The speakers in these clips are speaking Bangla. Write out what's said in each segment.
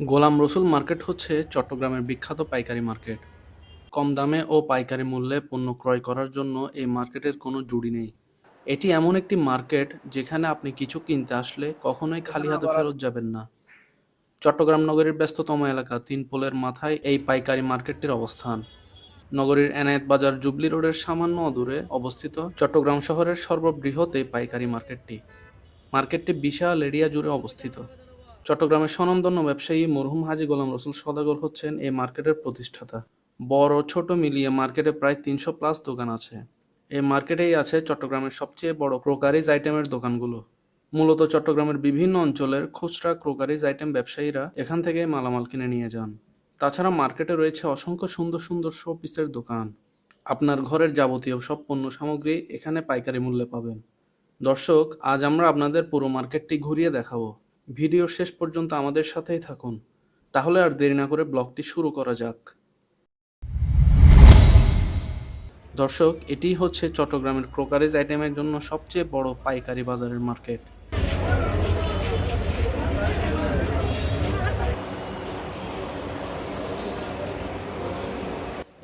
গোলাম রসুল মার্কেট হচ্ছে চট্টগ্রামের বিখ্যাত পাইকারি মার্কেট। কম দামে ও পাইকারি মূল্যে পণ্য ক্রয় করার জন্য এই মার্কেটের কোনো জুড়ি নেই। এটি এমন একটি মার্কেট যেখানে আপনি কিছু কিনতে আসলে কখনোই খালি হাতে ফেরত যাবেন না। চট্টগ্রাম নগরীর ব্যস্ততম এলাকা তিন পোলের মাথায় এই পাইকারি মার্কেটটির অবস্থান। নগরীর এনায়েত বাজার জুবলি রোডের সামান্য অদূরে অবস্থিত চট্টগ্রাম শহরের সর্ববৃহৎ এই পাইকারি মার্কেটটি। মার্কেটটি বিশাল এরিয়া জুড়ে অবস্থিত। চট্টগ্রামের স্বনামধন্য ব্যবসায়ী মরহুম হাজী গোলাম রসুল সদাগর হচ্ছেন এই মার্কেটের প্রতিষ্ঠাতা। বড় ছোট মিলিয়ে মার্কেটে প্রায় তিনশো প্লাস দোকান আছে। এই মার্কেটেই আছে চট্টগ্রামের সবচেয়ে বড় ক্রোকারিজ আইটেমের দোকানগুলো। মূলত চট্টগ্রামের বিভিন্ন অঞ্চলের খুচরা ক্রোকারিজ আইটেম ব্যবসায়ীরা এখান থেকে মালামাল কিনে নিয়ে যান। তাছাড়া মার্কেটে রয়েছে অসংখ্য সুন্দর সুন্দর শো পিসের দোকান। আপনার ঘরের যাবতীয় সব পণ্য সামগ্রী এখানে পাইকারি মূল্যে পাবেন। দর্শক, আজ আমরা আপনাদের পুরো মার্কেটটি ঘুরিয়ে দেখাবো। ভিডিওর শেষ পর্যন্ত আমাদের সাথেই থাকুন। তাহলে আর দেরি না করে ব্লগটি শুরু করা যাক। দর্শক, এটি হচ্ছে চট্টগ্রামের ক্রোকারেজ আইটেমের জন্য সবচেয়ে বড় পাইকারি বাজারের মার্কেট।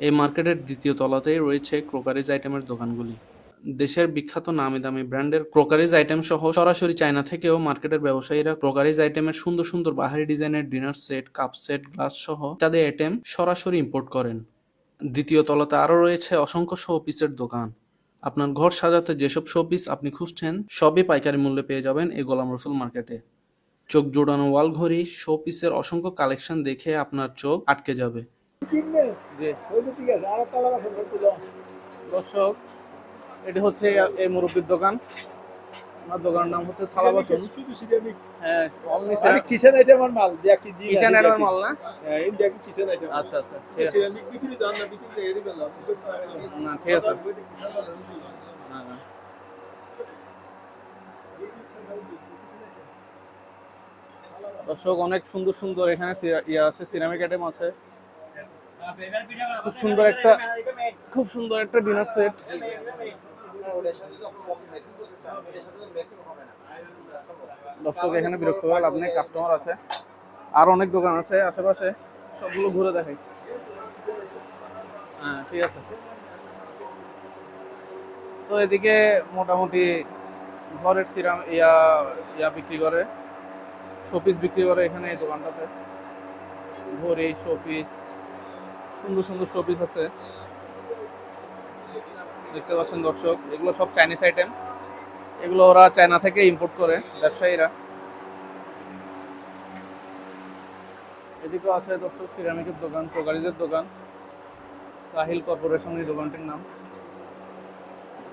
এই মার্কেটের দ্বিতীয় তলাতেই রয়েছে ক্রোকারেজ আইটেমের দোকানগুলি। দেশের বিখ্যাত নামি দামি ব্র্যান্ডের ক্রোকারিজ আইটেম সহ সরাসরি চায়না থেকেও মার্কেটের ব্যবসায়ীরা ক্রোকারিজ আইটেমের সুন্দর সুন্দর বাহারি ডিজাইনের dinner set cup set glass সহ ইত্যাদি আইটেম সরাসরি ইম্পোর্ট করেন। দ্বিতীয় তলাতে আরও রয়েছে অসংখ্য শো পিসের দোকান। আপনার ঘর সাজাতে যেসব শো পিস আপনি খুঁজছেন সবই পাইকারি মূল্যে পেয়ে যাবেন এই গোলাম রসুল মার্কেটে। চোখ জোড়ানো ওয়াল ঘড়ি শো পিসের অসংখ্য কালেকশন দেখে আপনার চোখ আটকে যাবে। দর্শক এটি হচ্ছে এই মুরব্বীর দোকান। আমার দোকানের নাম হচ্ছে সালা বাসন হ্যাঁ কিচেন আইটেমের মাল দিয়া কি কিচেন আইটেমের মাল না? হ্যাঁ এই কিচেন আইটেম আচ্ছা আচ্ছা সিরামিক বিক্রি দাম না বিক্রি এরি বেলা না ঠিক আছে। দর্শক অনেক সুন্দর সুন্দর এখানে ইয়ে আছে সিরামিক আইটেম আছে। খুব সুন্দর একটা খুব সুন্দর একটা ডিনার সেট দর্শক, এখানে বিরক্ত হওয়ার লাভ নেই কাস্টমার আছে। আর অনেক দোকান আছে আশেপাশে, সবগুলো ঘুরে দেখাই। হ্যাঁ ঠিক আছে। তো এদিকে মোটামুটি ঘরের সিরাম ইয়া ইয়া বিক্রি করে শোপিস বিক্রি করে এখানে এই দোকানটাতে। ঘড়ি শোপিস সুন্দর সুন্দর শোপিস আছে। দেখতে পাচ্ছেন দর্শক, এগুলো সব চাইনিজ আইটেম এগুলো ওরা চায়না থেকে ইম্পোর্ট করে, ব্যবসায়ীরা। এদিকেও আছে দর্শক সিরামিকের দোকান প্রকারিজের দোকান। সাহিল কর্পোরেশন এই দোকানটির নাম।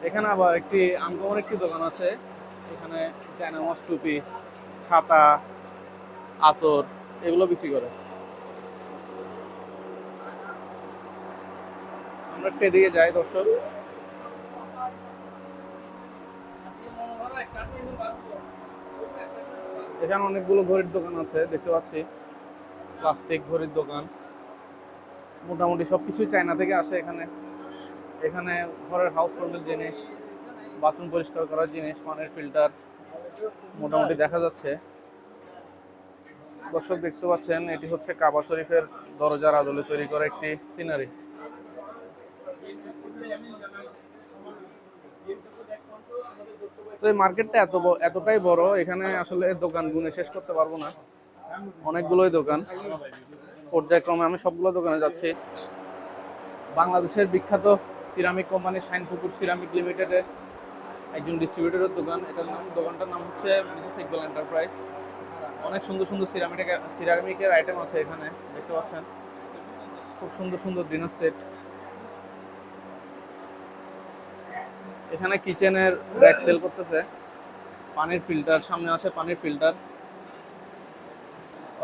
এখানে আবার একটি আনকমন একটি দোকান আছে। এখানে চায়না টুপি, ছাতা, আতর, এগুলো বিক্রি করে। আমরা একটু এদিকে যাই দর্শক। এখানে অনেকগুলো ঘড়ির দোকান আছে, দেখতে পাচ্ছি। প্লাস্টিক ঘড়ির দোকান। মোটামুটি সব কিছুই চায়না থেকে আসে এখানে। এখানে ঘরের হাউস হোল্ডের জিনিস বাথরুম পরিষ্কার করার জিনিস, পানির ফিল্টার মোটামুটি দেখা যাচ্ছে। দর্শক দেখতে পাচ্ছেন, এটি হচ্ছে কাবা শরীফের দরজার আদলে তৈরি করা একটি সিনারি তো এই মার্কেটটা এত এতটাই বড়, এখানে আসলে দোকান গুনে শেষ করতে পারব না। অনেকগুলোই দোকান। পর্যায়ক্রমে আমি সবগুলো দোকানে যাচ্ছি। বাংলাদেশের বিখ্যাত সিরামিক কোম্পানি শাইনপুকুর সিরামিক লিমিটেডের একজন ডিস্ট্রিবিউটরের দোকান। এটার নাম দোকানটার নাম হচ্ছে মিসেস ইকবাল এন্টারপ্রাইজ অনেক সুন্দর সুন্দর সিরামিক সিরামিকের আইটেম আছে এখানে, দেখতে পাচ্ছেন। খুব সুন্দর সুন্দর ডিনার সেট। এখানে কিচেনের র্যাক সেল করতেছে। পানির ফিল্টার সামনে আছে পানির ফিল্টার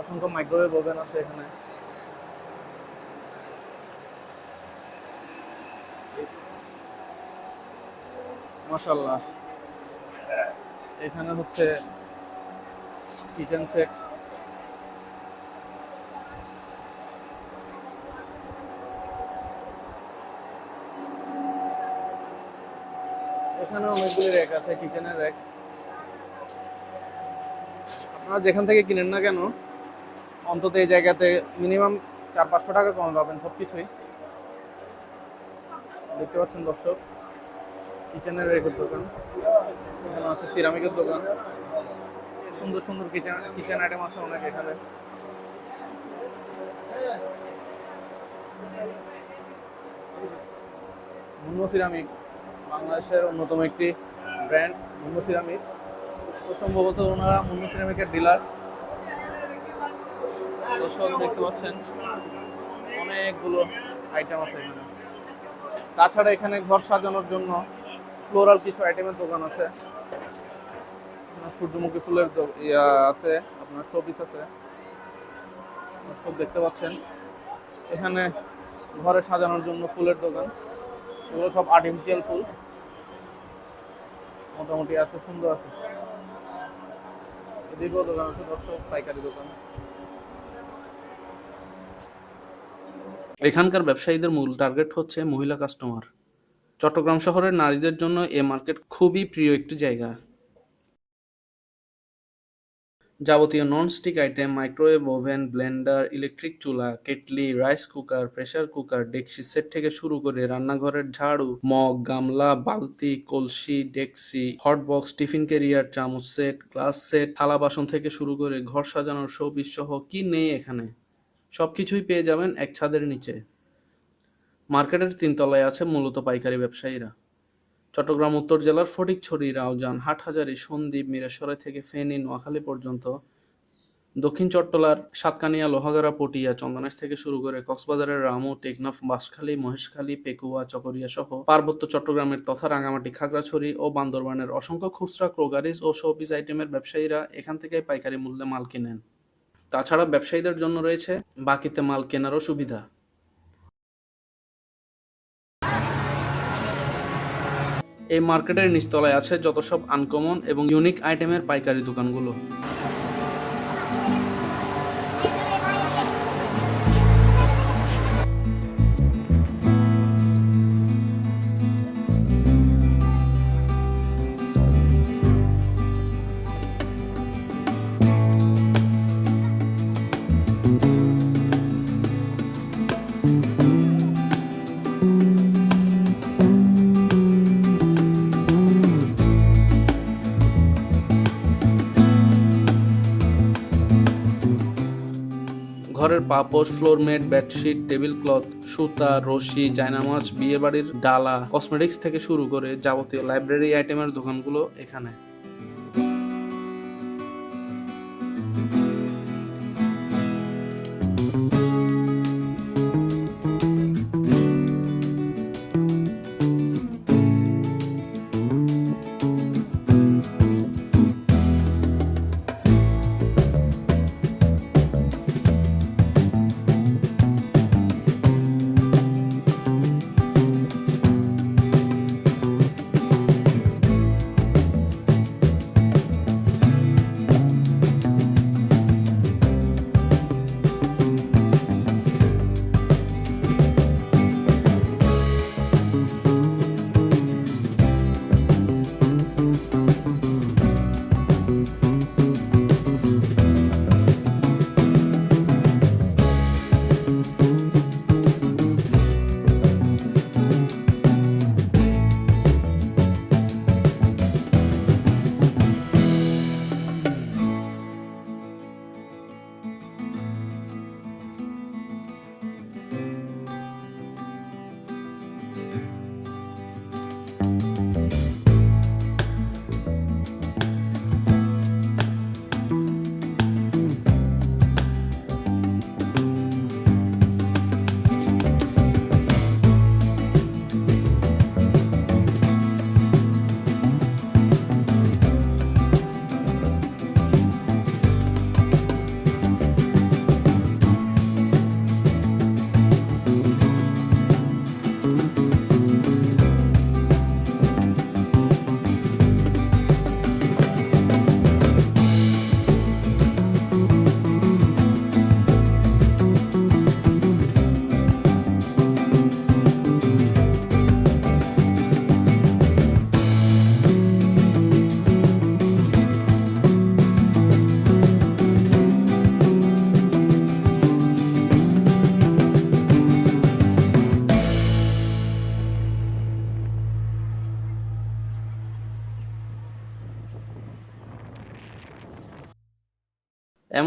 অসংখ্য মাইক্রোওয়েভ ওভেন আছে এখানে। মাশাল্লাহ এখানে হচ্ছে কিচেন সেট এখানে অনেকগুলি র্যাক আছে কিচেনের র্যাক আপনারা যেখান থেকে কিনেন না কেন, অন্তত এই জায়গাতে মিনিমাম চার পাঁচশো টাকা কম পাবেন সব কিছুই দেখতে পাচ্ছেন দর্শক কিচেনের রেখের দোকান। এখানে আছে সিরামিকের দোকান। সুন্দর সুন্দর কিচেন কিচেন আইটেম আছে অনেক এখানে। সিরামিক বাংলাদেশের অন্যতম একটি ব্র্যান্ড মুন্নো সিরামিক। তো সম্ভবত ওনারা মুন্নো সিরামিকের ডিলার। দর্শক দেখতে পাচ্ছেন, অনেকগুলো আইটেম আছে এখানে। তাছাড়া এখানে ঘর সাজানোর জন্য ফ্লোরাল কিছু আইটেমের দোকান আছে। সূর্যমুখী ফুলের ইয়া আছে, আপনার শোপিস আছে। সব দেখতে পাচ্ছেন, এখানে ঘরে সাজানোর জন্য ফুলের দোকান। এগুলো সব আর্টিফিশিয়াল ফুল। মোটামুটি আছে, সুন্দর আছে। এদিকেও দোকান আছে দর্শক? পাইকারি দোকান। এখানকার ব্যবসায়ীদের মূল টার্গেট হচ্ছে মহিলা কাস্টমার চট্টগ্রাম শহরের নারীদের জন্য এ মার্কেট খুবই প্রিয় একটি জায়গা। যাবতীয় nonstick item microwave oven blender electric চুলা, kettle rice cooker pressure cooker ডেকসি set থেকে শুরু করে রান্নাঘরের ঝাড়ু, মগ, গামলা, বালতি, কলসি ডেকসি হটবক্স টিফিন কেরিয়ার চামচ সেট গ্লাস সেট থালা বাসন থেকে শুরু করে ঘর সাজানোর শোপিস সহ কি নেই এখানে? সব কিছুই পেয়ে যাবেন এক ছাদের নিচে। মার্কেটের তিনতলায় আছে মূলত পাইকারি ব্যবসায়ীরা। চট্টগ্রাম, উত্তর জেলার ফটিকছড়ি, রাউজান, হাটহাজারী, সন্দ্বীপ মিরেশ্বরাই থেকে ফেনী, নোয়াখালী পর্যন্ত। দক্ষিণ চট্টলার, সাতকানিয়া, লোহাগাড়া, পটিয়া চন্দনাইশ থেকে শুরু করে কক্সবাজারের রামু, টেকনাফ, বাঁশখালী, মহেশখালী, পেকুয়া, চকরিয়া সহ পার্বত্য চট্টগ্রামের তথা রাঙামাটি, খাগড়াছড়ি ও বান্দরবানের অসংখ্য খুচরা ক্রোগারিজ ও শোপিস আইটেমের ব্যবসায়ীরা এখান থেকে পাইকারি মূল্যে মাল কিনেন। তাছাড়া ব্যবসায়ীদের জন্য রয়েছে বাকিতে মাল কেনারও সুবিধা। এই মার্কেটের নিচতলায় আছে যত সব আনকমন এবং ইউনিক আইটেমের পাইকারি দোকানগুলো। ঘরের পাপোশ floor mat bedsheet table cloth সুতা, রশি, জায়নামাজ, বিয়েবাড়ির ডালা কসমেটিক্স থেকে শুরু করে যাবতীয় লাইব্রেরি আইটেমের দোকানগুলো এখানে।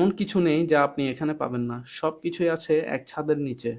এমন কিছু নেই যা আপনি এখানে পাবেন না। সব কিছুই আছে এক ছাদের নিচে।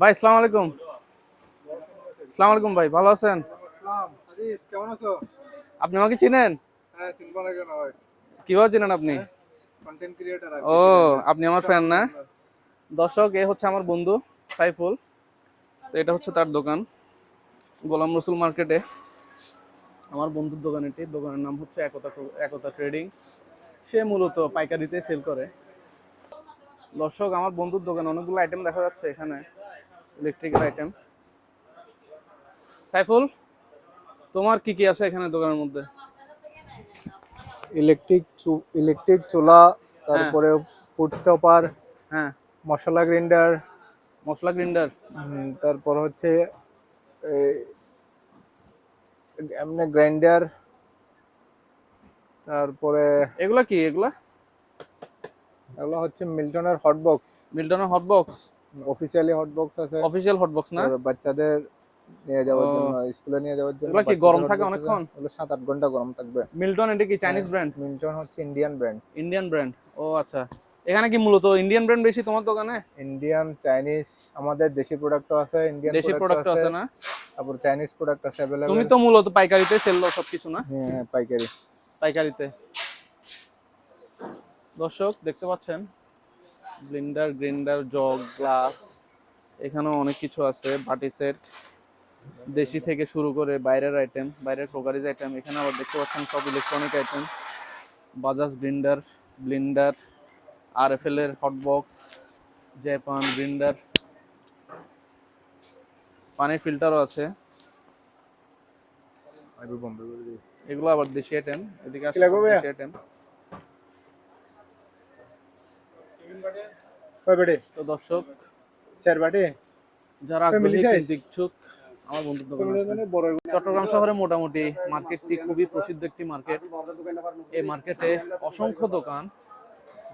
ভাই আসসালামু আলাইকুম। আসসালামু আলাইকুম ভাই ভালো আছেন? কেমন আছো? আপনি আমাকে চিনেন? হ্যাঁ চিনবো না কেন ভাই। কীভাবে চিনেন আপনি? কন্টেন্ট ক্রিয়েটর ও আপনি আমার ফ্যান না? দর্শক এ হচ্ছে আমার বন্ধু। সাইফুল। তো এটা হচ্ছে তার দোকান গোলাম রসুল মার্কেটে। আমার বন্ধুর দোকান এটি দোকানের নাম হচ্ছে একতা একতা ট্রেডিং। সে মূলত পাইকারিতে সেল করে। দর্শক আমার বন্ধুর দোকানে অনেকগুলো আইটেম দেখা যাচ্ছে এখানে ইলেকট্রিক্যাল আইটেম সাইফুল তোমার কি কি আছে এখানে দোকানের মধ্যে? ইলেকট্রিক ইলেকট্রিক চুলা তারপরে ফুড চপার হ্যাঁ। মশলা গ্রাইন্ডার মশলা গ্রিন্ডার। তারপর হচ্ছে এই, এমনি গ্রাইন্ডার তারপরে এগুলা কি এগুলা? এগুলো হচ্ছে মিল্টনের hot box মিল্টনের hot box officially hot box আছে। অফিসিয়াল হট বক্স না? বাচ্চাদের নিয়ে যাওয়ার জন্য স্কুলে নিয়ে যাওয়ার জন্য এগুলো কি গরম থাকে অনেকক্ষণ? এগুলো সাত আট ঘণ্টা গরম থাকবে। মিল্টন এটা কি চাইনিজ ব্র্যান্ড মিল্টন হচ্ছে ইন্ডিয়ান ব্র্যান্ড ইন্ডিয়ান ব্র্যান্ড ও আচ্ছা। এখানে কি মূলত ইন্ডিয়ান ব্র্যান্ড বেশি তোমার দোকানে? ইন্ডিয়ান চাইনিজ আমাদের দেশি প্রোডাক্টও আছে ইন্ডিয়ান দেশি প্রোডাক্ট আছে। না? তারপর চাইনিজ প্রোডাক্ট আছে অ্যাভেলেবল তুমি তো মূলত পাইকারিতে সেল দাও সবকিছু না? হ্যাঁ পাইকারি। পাইকারিতে। দর্শক দেখতে পাচ্ছেন? ব্লেন্ডার গ্রাইন্ডার জগ গ্লাস এখানেও অনেক কিছু আছে বাটি সেট। দেশি থেকে শুরু করে বাইরের আইটেম বাইরের ক্রোকারিজ আইটেম এখানে আবার দেখতে পাচ্ছেন সব electronic item Bajaj grinder blender R F L এর হটবক্স জাপান গ্রিন্ডার পানির ফিল্টারও আছে। এগুলো আবার দেশি আইটেম এদিকে ভাইয়া? দেশি আইটেম কয় বেটে? তো দর্শক চার বাটে? যারা আগ্রহী ইচ্ছুক আমার বন্ধুর দোকানে মানে চট্টগ্রাম শহরে মোটামুটি মার্কেটটি খুবই প্রসিদ্ধ একটি মার্কেট এই মার্কেটে অসংখ্য দোকান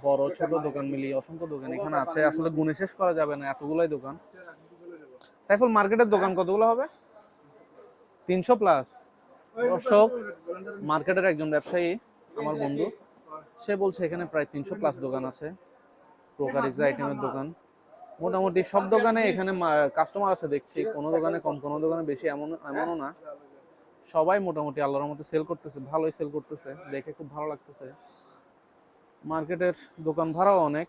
বড়, ছোট দোকান মিলিয়ে অসংখ্য দোকান এখানে আছে। আসলে গুণে শেষ করা যাবে না, এতগুলাই দোকান। সাইফুল, মার্কেটের দোকান কতগুলো হবে? তিনশো প্লাস দর্শক, মার্কেটের একজন ব্যবসায়ী, আমার বন্ধু, সে বলছে এখানে প্রায় তিনশো প্লাস দোকান আছে। ক্রোকারিজ আইটেমের দোকান। মোটামুটি সব দোকানে এখানে কাস্টমার আছে, দেখছি। কোনো দোকানে কম, কোনো দোকানে বেশি, এমন, এমনও না। সবাই মোটামুটি আল্লাহর মতো সেল করতেছে, ভালোই সেল করতেছে, দেখে খুব ভালো লাগতেছে। মার্কেটের দোকান ভাড়াও অনেক।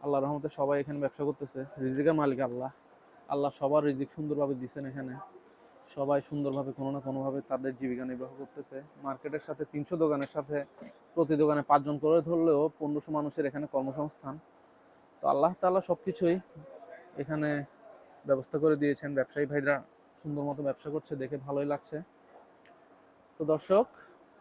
আল্লাহ রহমতে সবাই এখানে ব্যবসা করতেছে। রিজিকের মালিক আল্লাহ। আল্লাহ সবার রিজিক সুন্দরভাবে দিছেন এখানে। সবাই সুন্দরভাবে কোনো না কোনোভাবে তাদের জীবিকা নির্বাহ করতেছে। মার্কেটের সাথে তিনশো দোকানের সাথে প্রতি দোকানে পাঁচজন করে ধরলেও পনেরোশো মানুষের এখানে কর্মসংস্থান। তো আল্লাহ তাআলা সব কিছুই এখানে ব্যবস্থা করে দিয়েছেন। ব্যবসায়ী ভাইরা সুন্দর মতো ব্যবসা করছে, দেখে ভালোই লাগছে। তো দর্শক